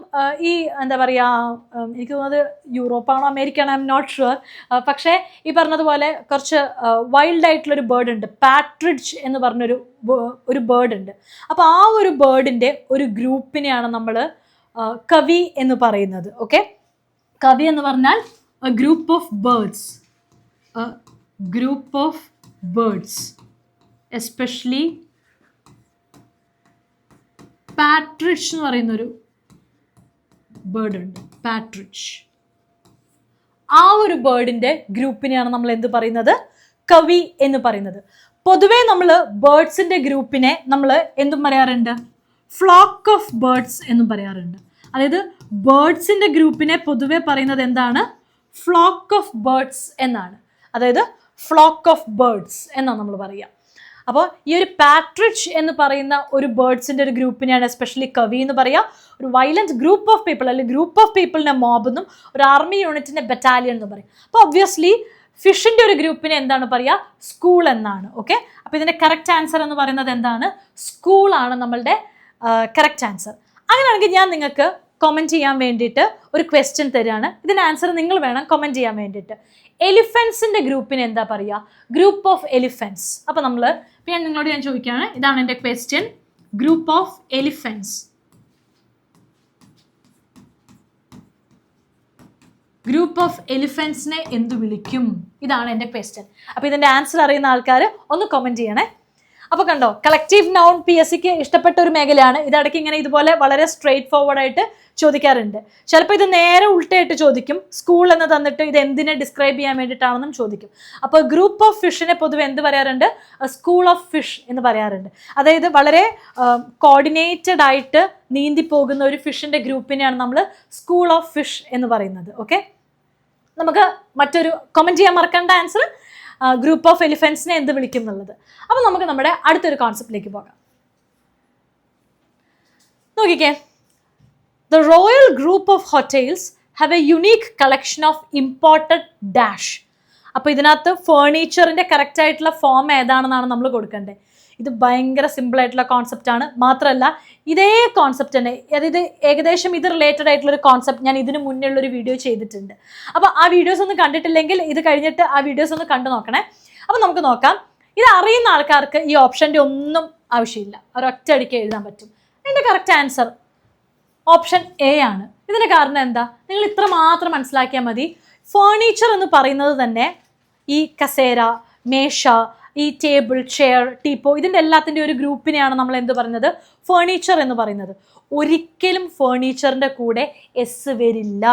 ഈ എന്താ പറയുക എനിക്ക് തോന്നുന്നത് യൂറോപ്പാണോ അമേരിക്കയാണോ ഐ എം നോട്ട് ഷുവർ പക്ഷേ ഈ പറഞ്ഞതുപോലെ കുറച്ച് വൈൽഡ് ആയിട്ടുള്ളൊരു ബേർഡ് ഉണ്ട്. പാട്രിഡ്ജ് എന്ന് പറഞ്ഞൊരു ഒരു ബേർഡ് ഉണ്ട്. അപ്പോൾ ആ ഒരു ബേർഡിന്റെ ഒരു ഗ്രൂപ്പിനെയാണ് നമ്മൾ കവി എന്ന് പറയുന്നത് ഓക്കെ കവി എന്ന് പറഞ്ഞാൽ a group of birds group of birds especially partridge എന്ന് പറയുന്നൊരു ബേർഡ് ഉണ്ട്. പാട്രിച്ച് ആ ഒരു ബേർഡിന്റെ ഗ്രൂപ്പിനെയാണ് നമ്മൾ എന്ത് പറയുന്നത്? കവി എന്ന് പറയുന്നത്. പൊതുവേ നമ്മൾ ബേർഡ്സിന്റെ ഗ്രൂപ്പിനെ നമ്മൾ എന്തും പറയാറുണ്ട്? ഫ്ലോക്ക് ഓഫ് ബേർഡ്സ് എന്നും പറയാറുണ്ട്. അതായത് ബേർഡ്സിന്റെ ഗ്രൂപ്പിനെ പൊതുവെ പറയുന്നത് എന്താണ്? ഫ്ലോക്ക് ഓഫ് ബേർഡ്സ് എന്നാണ്. അതായത് ഫ്ലോക്ക് ഓഫ് ബേർഡ്സ് എന്നാണ് നമ്മൾ പറയുക. അപ്പോൾ ഈ ഒരു പാട്രിച്ച് എന്ന് പറയുന്ന ഒരു ബേർഡ്സിന്റെ ഒരു ഗ്രൂപ്പിനെയാണ് എസ്പെഷ്യലി കവി എന്ന് പറയുക. ഒരു വയലന്റ് ഗ്രൂപ്പ് ഓഫ് പീപ്പിൾ അല്ലെങ്കിൽ ഗ്രൂപ്പ് ഓഫ് പീപ്പിളിനെ മോബ് എന്നും ഒരു ആർമി യൂണിറ്റിന്റെ ബറ്റാലിയൻ എന്ന് പറയും. അപ്പോൾ ഒബ്വിയസ്ലി ഫിഷിന്റെ ഒരു ഗ്രൂപ്പിനെ എന്താണ് പറയുക? സ്കൂൾ എന്നാണ്. ഓക്കെ അപ്പോൾ ഇതിന്റെ കറക്റ്റ് ആൻസർ എന്ന് പറയുന്നത് എന്താണ്? സ്കൂളാണ് നമ്മളുടെ കറക്റ്റ് ആൻസർ അങ്ങനെയാണെങ്കിൽ ഞാൻ നിങ്ങൾക്ക് കമന്റ് ചെയ്യാൻ വേണ്ടിയിട്ട് ഒരു ക്വസ്റ്റ്യൻ തരികയാണ്. ഇതിന്റെ ആൻസർ നിങ്ങൾ വേണം കമന്റ് ചെയ്യാൻ വേണ്ടിയിട്ട്. എലിഫൻസിന്റെ ഗ്രൂപ്പിന് എന്താ പറയുക? ഗ്രൂപ്പ് ഓഫ് എലിഫൻസ് അപ്പോൾ നമ്മൾ ഞാൻ നിങ്ങളോട് ഞാൻ ചോദിക്കുകയാണ്. ഇതാണ് എന്റെ question group of elephants group of എലിഫൻസിനെ എന്തു വിളിക്കും? ഇതാണ് എന്റെ ക്വസ്റ്റ്യൻ അപ്പോൾ ഇതിന്റെ ആൻസർ അറിയുന്ന ആൾക്കാർ ഒന്ന് കമന്റ് ചെയ്യണേ. അപ്പോൾ കണ്ടോ കളക്റ്റീവ് നൗൺ പി എസ് സിക്ക് ഇഷ്ടപ്പെട്ട ഒരു മേഖലയാണ്. ഇതിടയ്ക്ക് ഇങ്ങനെ ഇതുപോലെ വളരെ സ്ട്രെയിറ്റ് ഫോർവേഡ് ആയിട്ട് ചോദിക്കാറുണ്ട്. ചിലപ്പോൾ ഇത് നേരെ ഉൾട്ടയായിട്ട് ചോദിക്കും. സ്കൂൾ എന്ന് തന്നിട്ട് ഇത് എന്തിനെ ഡിസ്ക്രൈബ് ചെയ്യാൻ വേണ്ടിയിട്ടാണെന്നും ചോദിക്കും. അപ്പോൾ ഗ്രൂപ്പ് ഓഫ് ഫിഷിനെ പൊതുവെ എന്ത് പറയാറുണ്ട്? സ്കൂൾ ഓഫ് ഫിഷ് എന്ന് പറയാറുണ്ട്. അതായത് വളരെ കോർഡിനേറ്റഡ് ആയിട്ട് നീന്തി പോകുന്ന ഒരു ഫിഷിന്റെ ഗ്രൂപ്പിനെയാണ് നമ്മൾ സ്കൂൾ ഓഫ് ഫിഷ് എന്ന് പറയുന്നത്. ഓക്കെ നമുക്ക് മറ്റൊരു കമന്റ് ചെയ്യാൻ മറക്കേണ്ട ആൻസർ ഗ്രൂപ്പ് ഓഫ് എലിഫൻസിനെ എന്ത് വിളിക്കുന്നുള്ളത് അപ്പോൾ നമുക്ക് നമ്മുടെ അടുത്തൊരു കോൺസെപ്റ്റിലേക്ക് പോകാം. നോക്കിക്കേ. The royal group of hotels have a unique collection of imported dash അപ്പോൾ ഇതിനകത്ത് ഫേർണിച്ചറിന്റെ കറക്റ്റ് ആയിട്ടുള്ള ഫോം ഏതാണെന്നാണ് നമ്മൾ കൊടുക്കേണ്ടത്. ഇത് ഭയങ്കര കോൺസെപ്റ്റ് ആണ്. മാത്രമല്ല ഇതേ കോൺസെപ്റ്റ് തന്നെ അതായത് ഏകദേശം ഇത് റിലേറ്റഡ് ആയിട്ടുള്ള ഒരു കോൺസെപ്റ്റ് ഞാൻ ഇതിന് മുന്നേ ഉള്ളൊരു വീഡിയോ ചെയ്തിട്ടുണ്ട്. അപ്പോൾ ആ വീഡിയോസ് ഒന്നും കണ്ടിട്ടില്ലെങ്കിൽ ഇത് കഴിഞ്ഞിട്ട് ആ വീഡിയോസ് ഒന്ന് കണ്ടു നോക്കണേ. അപ്പോൾ നമുക്ക് നോക്കാം. ഇത് അറിയുന്ന ആൾക്കാർക്ക് ഈ ഓപ്ഷന്റെ ഒന്നും ആവശ്യമില്ല. ഒരൊറ്റയടിക്ക് എഴുതാൻ പറ്റും. എന്റെ കറക്റ്റ് ആൻസർ ഓപ്ഷൻ എ ആണ്. ഇതിന്റെ കാരണം എന്താ? നിങ്ങൾ ഇത്ര മാത്രം മനസ്സിലാക്കിയാൽ മതി. ഫേർണിച്ചർ എന്ന് പറയുന്നത് തന്നെ ഈ കസേര മേശ ഈ ടേബിൾ ചെയർ ടീപ്പോ ഇതിന്റെ എല്ലാത്തിന്റെ ഒരു ഗ്രൂപ്പിനെയാണ് നമ്മൾ എന്ത് പറയുന്നത്? ഫേർണിച്ചർ എന്ന് പറയുന്നത്. ഒരിക്കലും ഫേർണിച്ചറിന്റെ കൂടെ എസ് വരില്ല.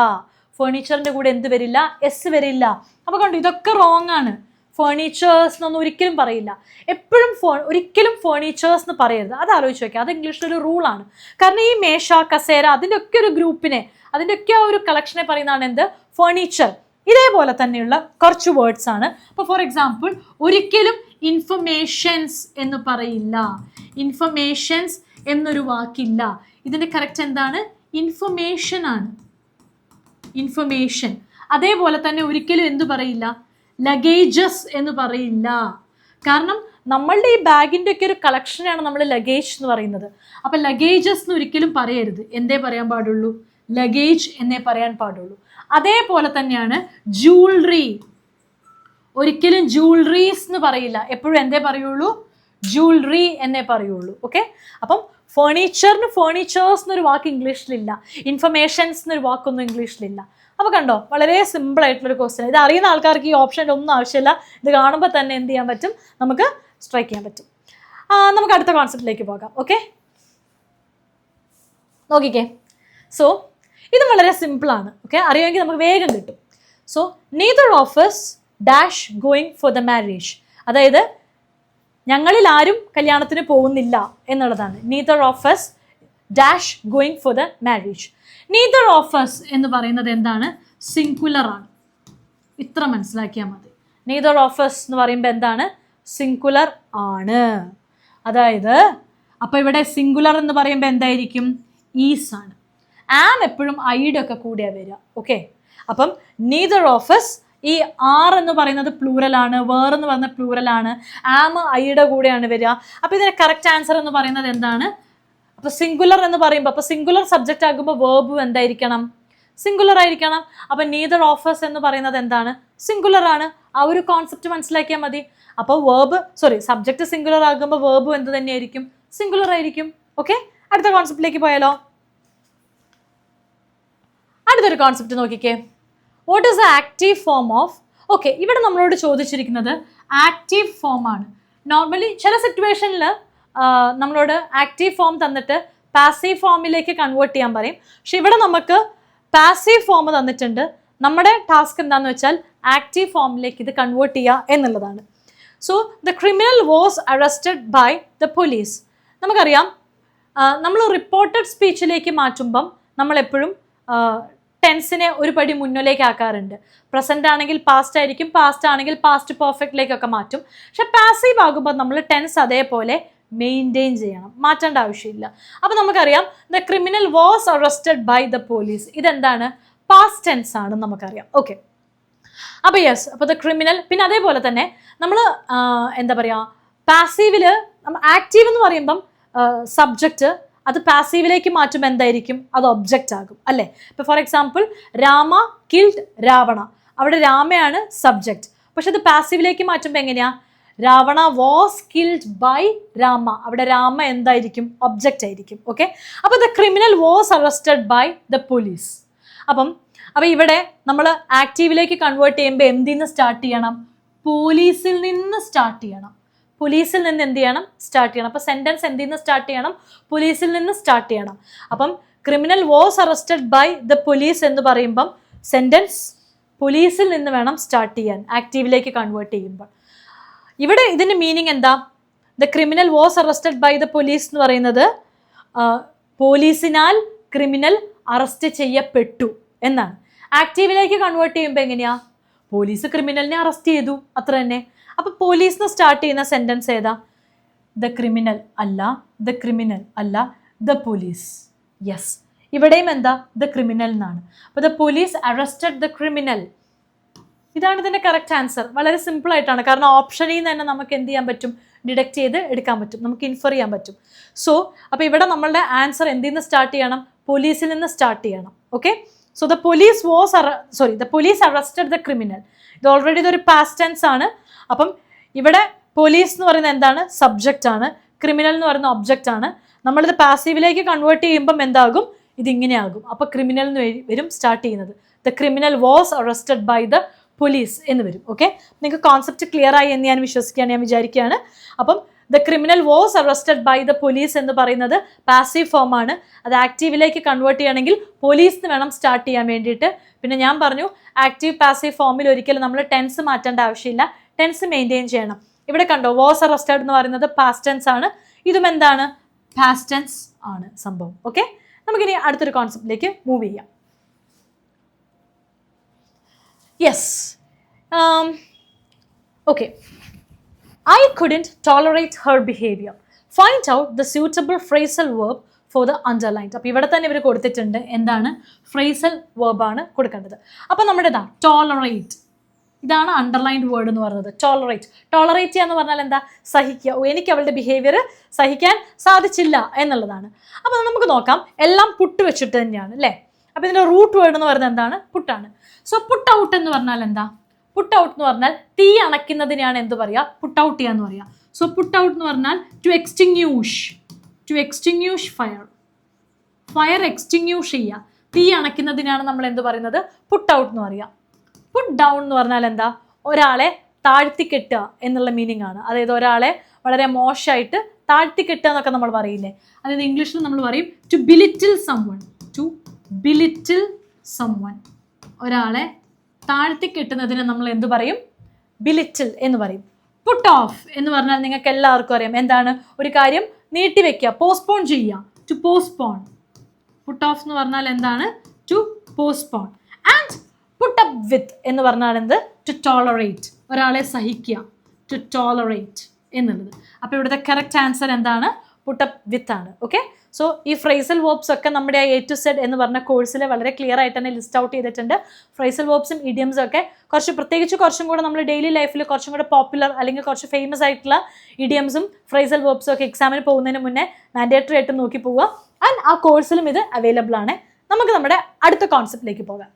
ഫേർണിച്ചറിന്റെ കൂടെ എന്ത് വരില്ല? എസ് വരില്ല. അപ്പോൾ കണ്ടു ഇതൊക്കെ റോങ് ആണ്. ഫേർണിച്ചേഴ്സ് എന്നൊന്നും ഒരിക്കലും പറയില്ല. എപ്പോഴും ഫോ ഒരിക്കലും ഫേർണിച്ചേഴ്സ് എന്ന് പറയരുത്. അത് ആലോചിച്ച് വെക്കുക അത് ഇംഗ്ലീഷിലൊരു റൂളാണ് കാരണം ഈ മേശ കസേര അതിന്റെ ഒക്കെ ഒരു ഗ്രൂപ്പിനെ അതിന്റെ ഒക്കെ ആ ഒരു കളക്ഷനെ പറയുന്നതാണ് എന്ത്? ഫേർണിച്ചർ ഇതേപോലെ തന്നെയുള്ള കുറച്ച് വേർഡ്സ് ആണ്. അപ്പോൾ ഫോർ എക്സാമ്പിൾ ഒരിക്കലും ഇൻഫർമേഷൻസ് എന്ന് പറയില്ല. ഇൻഫർമേഷൻസ് എന്നൊരു വാക്കില്ല. ഇതിന്റെ കറക്റ്റ് എന്താണ്? ഇൻഫർമേഷൻ ആണ്. ഇൻഫർമേഷൻ അതേപോലെ തന്നെ ഒരിക്കലും എന്തു പറയില്ല? ലഗേജസ് എന്ന് പറയില്ല. കാരണം നമ്മളുടെ ഈ ബാഗിന്റെ ഒക്കെ ഒരു കളക്ഷനാണ് നമ്മൾ ലഗേജ് എന്ന് പറയുന്നത്. അപ്പം ലഗേജസ് എന്ന് ഒരിക്കലും പറയരുത്. എന്തേ പറയാൻ പാടുള്ളൂ? ലഗേജ് എന്നേ പറയാൻ പാടുള്ളൂ. അതേപോലെ തന്നെയാണ് ജൂവലറി ഒരിക്കലും ജൂവലറീസ് എന്ന് പറയില്ല. എപ്പോഴും എന്തേ പറയുള്ളൂ? ജൂവലറി എന്നേ പറയുള്ളൂ. ഓക്കെ അപ്പം ഫേർണിച്ചറിന് ഫേർണിച്ചേഴ്സ് എന്നൊരു വാക്ക് ഇംഗ്ലീഷിലില്ല ഇൻഫർമേഷൻസ് എന്നൊരു വാക്കൊന്നും ഇംഗ്ലീഷിലില്ല അപ്പോൾ കണ്ടോ? വളരെ സിമ്പിൾ ആയിട്ടുള്ളൊരു ക്വസ്റ്റ്യൻ ഇത് അറിയുന്ന ആൾക്കാർക്ക് ഈ ഓപ്ഷന്റെ ഒന്നും ആവശ്യമില്ല. ഇത് കാണുമ്പോൾ തന്നെ എന്ത് ചെയ്യാൻ പറ്റും? നമുക്ക് സ്ട്രൈക്ക് ചെയ്യാൻ പറ്റും. നമുക്ക് അടുത്ത കോൺസെപ്റ്റിലേക്ക് പോകാം. ഓക്കെ നോക്കിക്കേ. സോ ഇത് വളരെ സിമ്പിളാണ് ഓക്കെ അറിയുമെങ്കിൽ നമുക്ക് വേഗം കിട്ടും. So neither of us dash going for the marriage അതായത് ഞങ്ങളിൽ ആരും കല്യാണത്തിന് പോകുന്നില്ല എന്നുള്ളതാണ്. Neither of us dash going for the marriage neither of us എന്ന് പറയുന്നത് എന്താണ്? സിംഗുലർ ആണ്. ഇത്ര മനസ്സിലാക്കിയാൽ മതി. നീതർ ഓഫേഴ്സ് എന്ന് പറയുമ്പോൾ എന്താണ്? സിംഗുലർ ആണ്. അതായത് അപ്പോൾ ഇവിടെ സിംഗുലർ എന്ന് പറയുമ്പോൾ എന്തായിരിക്കും? ഈസ് ആണ്. ആം എപ്പോഴും ഐയുടെ ഒക്കെ കൂടിയാണ് വരിക. ഓക്കെ അപ്പം നീതർ ഓഫേഴ്സ് ഈ ആർ എന്ന് പറയുന്നത് പ്ലൂറലാണ് വേർ എന്ന് പറയുന്നത് പ്ലൂറലാണ് ആം ഐയുടെ കൂടെയാണ് വരിക. അപ്പോൾ ഇതിന്റെ കറക്റ്റ് ആൻസർ എന്ന് പറയുന്നത് എന്താണ്? അപ്പോൾ സിംഗുലർ എന്ന് പറയുമ്പോൾ അപ്പോൾ സിംഗുലർ സബ്ജക്റ്റ് ആകുമ്പോൾ വേർബും എന്തായിരിക്കണം? സിംഗുലർ ആയിരിക്കണം. അപ്പം നീതർ ഓഫേഴ്സ് എന്ന് പറയുന്നത് എന്താണ്? സിംഗുലർ ആണ്. ആ ഒരു കോൺസെപ്റ്റ് മനസ്സിലാക്കിയാൽ മതി. അപ്പോൾ വേർബ് സോറി സബ്ജക്റ്റ് സിംഗുലർ ആകുമ്പോൾ വേർബും എന്ത് തന്നെയായിരിക്കും? സിംഗുലർ ആയിരിക്കും. ഓക്കെ അടുത്ത കോൺസെപ്റ്റിലേക്ക് പോയാലോ. അടുത്തൊരു കോൺസെപ്റ്റ് നോക്കിക്കേ. What is active form of okay ഇവിടെ നമ്മളോട് ചോദിച്ചിരിക്കുന്നത് ആക്റ്റീവ് ഫോം ആണ്. നോർമലി ചില സിറ്റുവേഷനിൽ നമ്മളോട് ആക്റ്റീവ് ഫോം തന്നിട്ട് പാസീവ് ഫോമിലേക്ക് കൺവേർട്ട് ചെയ്യാൻ പറയും. പക്ഷെ ഇവിടെ നമുക്ക് പാസീവ് ഫോം തന്നിട്ടുണ്ട്. നമ്മുടെ ടാസ്ക് എന്താണെന്ന് വെച്ചാൽ ആക്റ്റീവ് ഫോമിലേക്ക് ഇത് കൺവേർട്ട് ചെയ്യുക എന്നുള്ളതാണ്. So the criminal was arrested by the police നമുക്കറിയാം നമ്മൾ റിപ്പോർട്ടഡ് സ്പീച്ചിലേക്ക് മാറ്റുമ്പം നമ്മൾ എപ്പോഴും ടെൻസിനെ ഒരു പടി മുന്നിലേക്ക് ആക്കാറുണ്ട്. പ്രസന്റ് ആണെങ്കിൽ പാസ്റ്റ് ആയിരിക്കും പാസ്റ്റ് ആണെങ്കിൽ പാസ്റ്റ് പെർഫെക്റ്റിലേക്കൊക്കെ മാറ്റും. പക്ഷെ പാസീവ് ആകുമ്പോൾ നമ്മൾ ടെൻസ് അതേപോലെ മെയിന്റെയിൻ ചെയ്യണം. മാറ്റേണ്ട ആവശ്യമില്ല. അപ്പോൾ നമുക്കറിയാം the criminal was arrested by the police ഇതെന്താണ്? പാസ്റ്റ് ടെൻസ് ആണ് നമുക്കറിയാം. ഓക്കെ അപ്പോൾ യെസ് അപ്പോൾ ദ ക്രിമിനൽ പിന്നെ അതേപോലെ തന്നെ നമ്മൾ എന്താ പറയുക പാസീവിൽ ആക്റ്റീവ് എന്ന് പറയുമ്പം സബ്ജക്റ്റ് അത് പാസീവിലേക്ക് മാറ്റും എന്തായിരിക്കും? അത് ഒബ്ജക്റ്റ് ആകും അല്ലേ? ഇപ്പോൾ for example Rama killed Ravana. അവിടെ രാമയാണ് സബ്ജക്റ്റ് പക്ഷെ അത് പാസീവിലേക്ക് മാറ്റുമ്പോൾ എങ്ങനെയാ? Ravana was killed by Rama. അവിടെ രാമ എന്തായിരിക്കും? ഒബ്ജക്റ്റ് ആയിരിക്കും ഓക്കെ അപ്പോൾ the criminal was arrested by the police അപ്പം അപ്പോൾ ഇവിടെ നമ്മൾ ആക്റ്റീവിലേക്ക് കൺവേർട്ട് ചെയ്യുമ്പോൾ എന്തിൽ നിന്ന് സ്റ്റാർട്ട് ചെയ്യണം? പോലീസിൽ നിന്ന് സ്റ്റാർട്ട് ചെയ്യണം. പോലീസിൽ നിന്ന് എന്ത് ചെയ്യണം? സ്റ്റാർട്ട് ചെയ്യണം. അപ്പോൾ സെന്റൻസ് എന്തിൽ നിന്ന് സ്റ്റാർട്ട് ചെയ്യണം? പോലീസിൽ നിന്ന് സ്റ്റാർട്ട് ചെയ്യണം. അപ്പം criminal was arrested by the police എന്ന് പറയുമ്പം സെന്റൻസ് പോലീസിൽ നിന്ന് വേണം സ്റ്റാർട്ട് ചെയ്യാൻ ആക്റ്റീവിലേക്ക് കൺവേർട്ട് ചെയ്യുമ്പോൾ. ഇവിടെ ഇതിന്റെ മീനിങ് എന്താ? The criminal was arrested by the police എന്ന് പറയുന്നത് പോലീസിനാൽ ക്രിമിനൽ അറസ്റ്റ് ചെയ്യപ്പെട്ടു എന്നാണ്. ആക്റ്റീവിലേക്ക് കൺവേർട്ട് ചെയ്യുമ്പോൾ എങ്ങനെയാ? പോലീസ് ക്രിമിനലിനെ അറസ്റ്റ് ചെയ്തു. അത്ര തന്നെ. അപ്പോൾ പോലീസിന് സ്റ്റാർട്ട് ചെയ്യുന്ന സെന്റൻസ് ഏതാ? ദ ക്രിമിനൽ അല്ല ദ ക്രിമിനൽ അല്ല ദ പോലീസ് യെസ് ഇവിടെയും എന്താ? ദ ക്രിമിനൽ എന്നാണ്. അപ്പോൾ the police arrested the criminal ഇതാണ് ഇതിന്റെ കറക്റ്റ് ആൻസർ വളരെ സിമ്പിൾ ആയിട്ടാണ്. കാരണം ഓപ്ഷനിൽ നിന്ന് തന്നെ നമുക്ക് എന്ത് ചെയ്യാൻ പറ്റും? ഡിഡക്ട് ചെയ്ത് എടുക്കാൻ പറ്റും. നമുക്ക് ഇൻഫർ ചെയ്യാൻ പറ്റും. സോ അപ്പോൾ ഇവിടെ നമ്മളുടെ ആൻസർ എന്തിൽ നിന്ന് സ്റ്റാർട്ട് ചെയ്യണം? പോലീസിൽ നിന്ന് സ്റ്റാർട്ട് ചെയ്യണം. Okay so the police was sorry the police arrested the criminal ഇത് ഓൾറെഡി ഇതൊരു പാസ്റ്റ് ടെൻസ് ആണ്. അപ്പം ഇവിടെ പോലീസ് എന്ന് പറയുന്നത് എന്താണ്? സബ്ജക്റ്റ് ആണ്. ക്രിമിനൽ എന്ന് പറയുന്ന ഒബ്ജക്റ്റ് ആണ്. നമ്മളിത് പാസീവിലേക്ക് കൺവേർട്ട് ചെയ്യുമ്പം എന്താകും? ഇതിങ്ങനെയാകും. അപ്പോൾ ക്രിമിനൽ എന്ന് വരും സ്റ്റാർട്ട് ചെയ്യുന്നത്. The criminal was arrested by the police എന്ന് വരും. ഓക്കെ നിങ്ങൾക്ക് കോൺസെപ്റ്റ് ക്ലിയർ ആയി എന്ന് ഞാൻ വിശ്വസിക്കുകയാണ് ഞാൻ വിചാരിക്കുകയാണ്. അപ്പം the criminal was arrested by the police എന്ന് പറയുന്നത് പാസീവ് ഫോം ആണ്. അത് ആക്റ്റീവിലേക്ക് കൺവേർട്ട് ചെയ്യണമെങ്കിൽ പോലീസ് എന്ന് വേണം സ്റ്റാർട്ട് ചെയ്യാൻ വേണ്ടിയിട്ട്. പിന്നെ ഞാൻ പറഞ്ഞു ആക്റ്റീവ് പാസീവ് ഫോമിൽ ഒരിക്കലും നമ്മൾ ടെൻസ് മാറ്റേണ്ട ആവശ്യമില്ല. ടെൻസ് മെയിന്റെയിൻ ചെയ്യണം. ഇവിടെ കണ്ടോ വാസ് അറസ്റ്റഡ് എന്ന് പറയുന്നത് പാസ്റ്റ് ടെൻസ് ആണ്. ഇതും എന്താണ്? പാസ്റ്റ് ടെൻസ് ആണ് സംഭവം. ഓക്കെ നമുക്കിനി അടുത്തൊരു കോൺസെപ്റ്റിലേക്ക് മൂവ് ചെയ്യാം. Yes okay I couldn't tolerate her behaviour find out the suitable phrasal verb for the underlined. അപ്പോൾ ഇവിടെ തന്നെ ഇവർ കൊടുത്തിട്ടുണ്ട് എന്താണ്? ഫ്രേസൽ വേർബാണ് കൊടുക്കേണ്ടത്. അപ്പോൾ നമ്മുടെ ഇതാ ടോളറേറ്റ് ഇതാണ് അണ്ടർലൈൻഡ് വേർഡ് എന്ന് പറയുന്നത്. ടോളറേറ്റ് ടോളറേറ്റ് ചെയ്യുക എന്ന് പറഞ്ഞാൽ എന്താ? സഹിക്കുക. എനിക്ക് അവളുടെ ബിഹേവിയർ സഹിക്കാൻ സാധിച്ചില്ല എന്നുള്ളതാണ്. അപ്പോൾ നമുക്ക് നോക്കാം. എല്ലാം പുട്ട് വെച്ചിട്ട് തന്നെയാണ് അല്ലേ? അപ്പോൾ ഇതിന്റെ റൂട്ട് വേർഡ് എന്ന് പറയുന്നത് എന്താണ്? പുട്ടാണ് സോ പുട്ട് ഔട്ട് എന്ന് പറഞ്ഞാൽ എന്താ? പുട്ട് ഔട്ട് എന്ന് പറഞ്ഞാൽ തീ അണയ്ക്കുന്നതിനെയാണ് എന്ത് പറയുക? പുട്ട് ഔട്ട് ചെയ്യുക എന്ന് പറയുക. സോ പുട്ട് ഔട്ട് എന്ന് പറഞ്ഞാൽ to extinguish to extinguish fire fire extinguish ചെയ്യുക. തീ അണയ്ക്കുന്നതിനാണ് നമ്മൾ എന്ത് പറയുന്നത്? പുട്ട് ഔട്ട് എന്ന് പറയുക. പുട്ട് ഡൗൺ എന്ന് പറഞ്ഞാൽ എന്താ? ഒരാളെ താഴ്ത്തിക്കെട്ടുക എന്നുള്ള മീനിങ് ആണ്. അതായത് ഒരാളെ വളരെ മോശമായിട്ട് താഴ്ത്തിക്കെട്ടുക എന്നൊക്കെ നമ്മൾ പറയില്ലേ? അതായത് ഇംഗ്ലീഷിൽ നമ്മൾ പറയും to belittle someone to belittle someone ഒരാളെ താഴ്ത്തിക്കെട്ടുന്നതിന് നമ്മൾ എന്ത് പറയും? ബിലിറ്റിൽ എന്ന് പറയും. പുട്ട് ഓഫ് എന്ന് പറഞ്ഞാൽ നിങ്ങൾക്ക് എല്ലാവർക്കും അറിയാം. എന്താണ്? ഒരു കാര്യം നീട്ടിവെക്കുക പോസ്റ്റ്പോൺ ചെയ്യുക. ടു പോസ്റ്റ്പോൺ പുട്ട് ഓഫ് എന്ന് പറഞ്ഞാൽ എന്താണ്? To postpone and put up with എന്ന് പറഞ്ഞാൽ എന്ത്? ടു ടോളറേറ്റ് ഒരാളെ സഹിക്കുക. ടു ടോളറേറ്റ് എന്നുള്ളത്. അപ്പോൾ ഇവിടുത്തെ കറക്റ്റ് ആൻസർ എന്താണ്? പുട്ട് അപ്പ് വിത്ത് ആണ്. ഓക്കെ സോ ഈ ഫ്രൈസൽ വോബ്സ് ഒക്കെ നമ്മുടെ എ ടു സെഡ് എന്ന് പറഞ്ഞ കോഴ്സിൽ വളരെ ക്ലിയർ ആയിട്ട് തന്നെ ലിസ്റ്റ് ഔട്ട് ചെയ്തിട്ടുണ്ട്. ഫ്രൈസൽ വോബ്സും ഇഡിയംസും ഒക്കെ കുറച്ച് പ്രത്യേകിച്ച് കുറച്ചും കൂടെ നമ്മൾ ഡെയിലി ലൈഫിൽ കുറച്ചും കൂടെ പോപ്പുലർ അല്ലെങ്കിൽ കുറച്ച് ഫേമസ് ആയിട്ടുള്ള ഇഡിയംസും ഫ്രൈസൽ വോബ്സും ഒക്കെ എക്സാമിന് പോകുന്നതിന് മുന്നേ മാൻഡേറ്ററി ആയിട്ട് നോക്കി പോവുക. ആൻഡ് ആ കോഴ്സിലും ഇത് അവൈലബിൾ ആണ്. നമുക്ക് നമ്മുടെ അടുത്ത കോൺസെപ്റ്റിലേക്ക് പോകാം.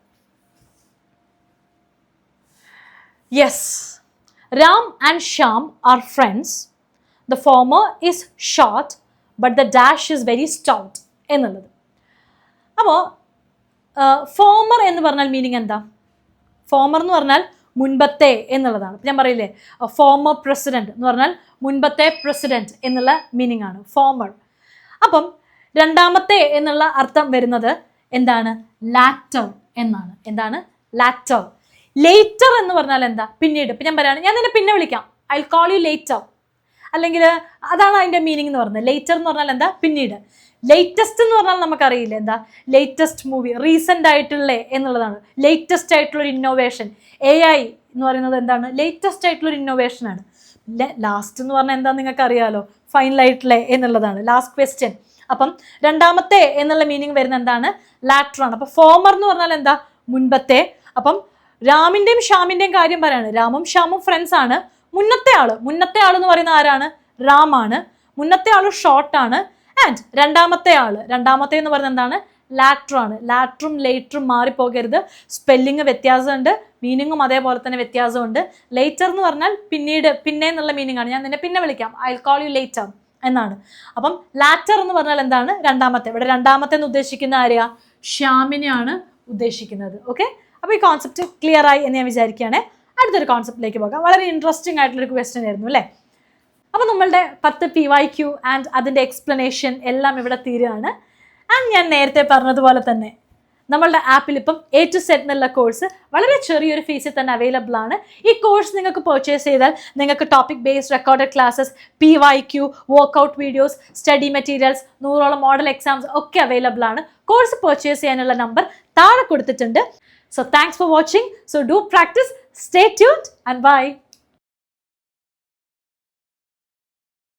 Yes Ram and Shyam are friends the former is short but the dash is very stout എന്നുള്ളത്. അപ്പോൾ ഫോമർ എന്ന് പറഞ്ഞാൽ മീനിങ് എന്താ? ഫോമർ എന്ന് പറഞ്ഞാൽ മുൻപത്തെ എന്നുള്ളതാണ്. ഞാൻ പറയില്ലേ ഫോമർ പ്രസിഡന്റ് എന്ന് പറഞ്ഞാൽ മുൻപത്തെ പ്രസിഡന്റ് എന്നുള്ള മീനിങ് ആണ്. ഫോമർ അപ്പം രണ്ടാമത്തെ എന്നുള്ള അർത്ഥം വരുന്നത് എന്താണ്? ലാറ്റർ എന്നാണ്. എന്താണ്? ലാറ്റർ ലേറ്റർ എന്ന് പറഞ്ഞാൽ എന്താ? പിന്നീട്. ഇപ്പം ഞാൻ പറയാണ് ഞാൻ നിന്നെ പിന്നെ വിളിക്കാം. ഐ കോൾ യു ലേറ്റർ അല്ലെങ്കിൽ അതാണ് അതിന്റെ മീനിങ് എന്ന് പറയുന്നത് ലേറ്റർ എന്ന് പറഞ്ഞാൽ എന്താ? പിന്നീട്. ലേറ്റസ്റ്റ് എന്ന് പറഞ്ഞാൽ നമുക്കറിയില്ല എന്താ? ലേറ്റസ്റ്റ് മൂവി റീസെന്റ് ആയിട്ടുള്ള എന്നുള്ളതാണ്. ലേറ്റസ്റ്റ് ആയിട്ടുള്ള ഒരു ഇന്നോവേഷൻ എ ഐ എന്ന് പറയുന്നത് എന്താണ്? ലേറ്റസ്റ്റ് ആയിട്ടുള്ള ഒരു ആണ്. ലാസ്റ്റ് എന്ന് പറഞ്ഞാൽ എന്താ നിങ്ങൾക്ക് അറിയാലോ ഫൈനൽ ആയിട്ടുള്ള എന്നുള്ളതാണ്. ലാസ്റ്റ് ക്വസ്റ്റ്യൻ അപ്പം രണ്ടാമത്തെ എന്നുള്ള മീനിങ് വരുന്ന എന്താണ്? ലാറ്റർ ആണ്. അപ്പം ഫോമർ എന്ന് പറഞ്ഞാൽ എന്താ? മുൻപത്തെ. അപ്പം രാമിന്റെയും ശ്യാമിന്റെയും കാര്യം പറയാണ്. രാമും ശ്യാമും ഫ്രണ്ട്സ് ആണ്. മുന്നത്തെ ആൾ മുന്നത്തെ ആൾ എന്ന് പറയുന്ന ആരാണ്? റാമാണ് മുന്നത്തെ ആൾ ഷോർട്ട് ആണ്. ആൻഡ് രണ്ടാമത്തെ ആൾ രണ്ടാമത്തെ എന്ന് പറയുന്നത് എന്താണ്? ലാറ്റർ ആണ്. ലാറ്ററും ലേറ്ററും മാറിപ്പോകരുത്. സ്പെല്ലിങ് വ്യത്യാസമുണ്ട് മീനിങ്ങും അതേപോലെ തന്നെ വ്യത്യാസമുണ്ട്. ലേറ്റർ എന്ന് പറഞ്ഞാൽ പിന്നീട് പിന്നെ എന്നുള്ള മീനിങ് ആണ്. ഞാൻ നിന്നെ പിന്നെ വിളിക്കാം. ഐ കോൾ യു ലേറ്റർ എന്നാണ്. അപ്പം ലാറ്റർ എന്ന് പറഞ്ഞാൽ എന്താണ്? രണ്ടാമത്തെ. ഇവിടെ രണ്ടാമത്തെ എന്ന് ഉദ്ദേശിക്കുന്ന ആരെയാ? ശ്യാമിനെയാണ് ഉദ്ദേശിക്കുന്നത്. ഓക്കെ അപ്പോൾ ഈ കോൺസെപ്റ്റ് ക്ലിയർ ആയി എന്ന് ഞാൻ വിചാരിക്കുകയാണ്. അടുത്തൊരു കോൺസെപ്റ്റിലേക്ക് പോകാം. വളരെ ഇൻട്രസ്റ്റിംഗ് ആയിട്ടുള്ളൊരു ക്വസ്റ്റ്യൻ ആയിരുന്നു അല്ലേ? അപ്പോൾ നമ്മളുടെ പത്ത് പി വൈ ക്യു ആൻഡ് അതിന്റെ എക്സ്പ്ലനേഷൻ എല്ലാം ഇവിടെ തീരുകയാണ്. ആൻഡ് ഞാൻ നേരത്തെ പറഞ്ഞതുപോലെ തന്നെ നമ്മളുടെ ആപ്പിൽ ഇപ്പം എ ടു സെറ്റ് എന്നുള്ള കോഴ്സ് വളരെ ചെറിയൊരു ഫീസിൽ തന്നെ അവൈലബിൾ ആണ്. ഈ കോഴ്സ് നിങ്ങൾക്ക് പർച്ചേസ് ചെയ്താൽ നിങ്ങൾക്ക് topic based recorded classes P Y Q workout videos study materials നൂറോളം മോഡൽ എക്സാംസ് ഒക്കെ അവൈലബിൾ ആണ്. കോഴ്സ് പർച്ചേസ് ചെയ്യാനുള്ള നമ്പർ താഴെ കൊടുത്തിട്ടുണ്ട്. So thanks for watching. So do practice, stay tuned and bye.